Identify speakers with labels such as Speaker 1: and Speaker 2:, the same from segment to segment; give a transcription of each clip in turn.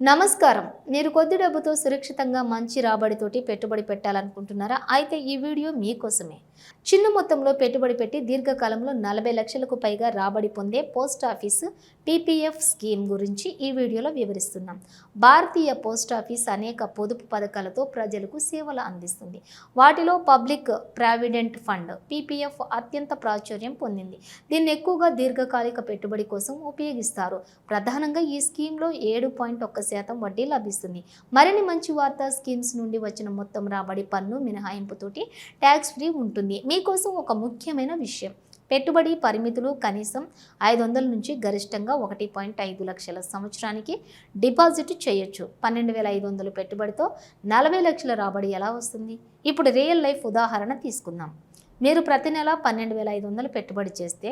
Speaker 1: నమస్కారం. మీరు కొద్ది డబ్బుతో సురక్షితంగా మంచి రాబడితోటి పెట్టుబడి పెట్టాలనుకుంటున్నారా? అయితే ఈ వీడియో మీకోసమే. చిన్న మొత్తంలో పెట్టుబడి పెట్టి దీర్ఘకాలంలో నలభై లక్షలకు పైగా రాబడి పొందే పోస్ట్ ఆఫీస్ టీపీఎఫ్ స్కీమ్ గురించి ఈ వీడియోలో వివరిస్తున్నాం. భారతీయ పోస్ట్ ఆఫీస్ అనేక పొదుపు పథకాలతో ప్రజలకు సేవలు అందిస్తుంది. వాటిలో పబ్లిక్ ప్రావిడెంట్ ఫండ్ పీపీఎఫ్ అత్యంత ప్రాచుర్యం పొందింది. దీన్ని ఎక్కువగా దీర్ఘకాలిక పెట్టుబడి కోసం ఉపయోగిస్తారు. ప్రధానంగా ఈ స్కీమ్లో ఏడు పాయింట్ ఒక్క శాతం వడ్డీ లభిస్తుంది. మరిన్ని మంచి వార్త స్కీమ్స్ నుండి వచ్చిన మొత్తం రాబడి పన్ను మినహాయింపుతోటి ట్యాక్స్ ఫ్రీ ఉంటుంది. మీకోసం ఒక ముఖ్యమైన విషయం. పెట్టుబడి పరిమితులు కనీసం ఐదు వందల నుంచి గరిష్టంగా ఒకటి పాయింట్ ఐదు లక్షల సంవత్సరానికి డిపాజిట్ చేయొచ్చు. పన్నెండు వేల ఐదు వందలు పెట్టుబడితో నలభై లక్షల రాబడి ఎలా వస్తుంది? ఇప్పుడు రియల్ లైఫ్ ఉదాహరణ తీసుకుందాం. మీరు ప్రతి నెల పన్నెండు వేల ఐదు వందలు పెట్టుబడి చేస్తే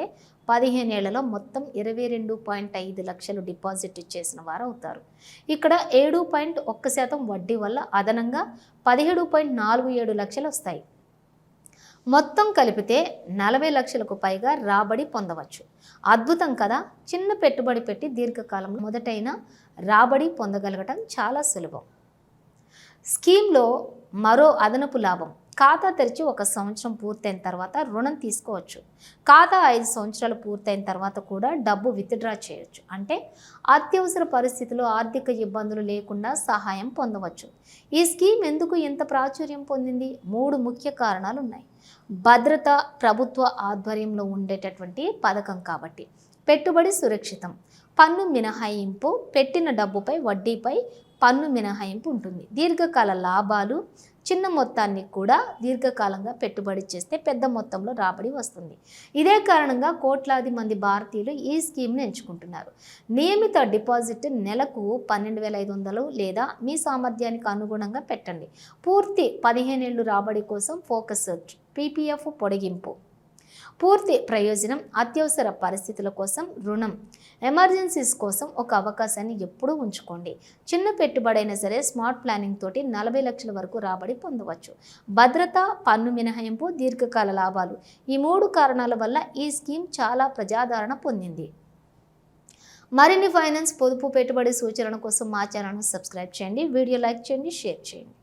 Speaker 1: పదిహేను ఏళ్ళలో మొత్తం ఇరవై రెండు పాయింట్ ఐదు లక్షలు డిపాజిట్ చేసిన వారు అవుతారు. ఇక్కడ ఏడు పాయింట్ ఒక్క శాతం వడ్డీ వల్ల అదనంగా పదిహేడు పాయింట్ నాలుగు ఏడు లక్షలు వస్తాయి. మొత్తం కలిపితే నలభై లక్షలకు పైగా రాబడి పొందవచ్చు. అద్భుతం కదా! చిన్న పెట్టుబడి పెట్టి దీర్ఘకాలంలో మొదటైన రాబడి పొందగలగటం చాలా సులభం. స్కీమ్లో మరో అదనపు లాభం. ఖాతా తెరిచి ఒక సంవత్సరం పూర్తయిన తర్వాత రుణం తీసుకోవచ్చు. ఖాతా ఐదు సంవత్సరాలు పూర్తయిన తర్వాత కూడా డబ్బు విత్డ్రా చేయొచ్చు. అంటే అత్యవసర పరిస్థితుల్లో ఆర్థిక ఇబ్బందులు లేకుండా సహాయం పొందవచ్చు. ఈ స్కీమ్ ఎందుకు ఇంత ప్రాచుర్యం పొందింది? మూడు ముఖ్య కారణాలు ఉన్నాయి భద్రత ప్రభుత్వ ఆధ్వర్యంలో ఉండేటటువంటి పథకం కాబట్టి. పెట్టుబడి సురక్షితం. పన్ను మినహాయింపు పెట్టిన డబ్బుపై వడ్డీపై పన్ను మినహాయింపు ఉంటుంది. దీర్ఘకాల లాభాలు చిన్న మొత్తాన్ని కూడా దీర్ఘకాలంగా పెట్టుబడి చేస్తే పెద్ద మొత్తంలో రాబడి వస్తుంది. ఇదే కారణంగా కోట్లాది మంది భారతీయులు ఈ స్కీమ్ను ఎంచుకుంటున్నారు. నియమిత డిపాజిట్ నెలకు పన్నెండు వేల ఐదు వందలు లేదా మీ సామర్థ్యానికి అనుగుణంగా పెట్టండి. పూర్తి పదిహేనేళ్ళు రాబడి కోసం ఫోకస్ పీపీఎఫ్ పొడిగింపు. పూర్తి ప్రయోజనం అత్యవసర పరిస్థితుల కోసం రుణం ఎమర్జెన్సీస్ కోసం ఒక అవకాశాన్ని ఎప్పుడూ ఉంచుకోండి. చిన్న పెట్టుబడైనా సరే స్మార్ట్ ప్లానింగ్ తోటి నలభై లక్షల వరకు రాబడి పొందవచ్చు. భద్రత పన్ను మినహాయింపు దీర్ఘకాల లాభాలు ఈ మూడు కారణాల వల్ల ఈ స్కీమ్ చాలా ప్రజాదరణ పొందింది. మరిన్ని ఫైనాన్స్ పొదుపు పెట్టుబడి సూచనల కోసం మా ఛానల్ను సబ్స్క్రైబ్ చేయండి వీడియో లైక్ చేయండి షేర్ చేయండి.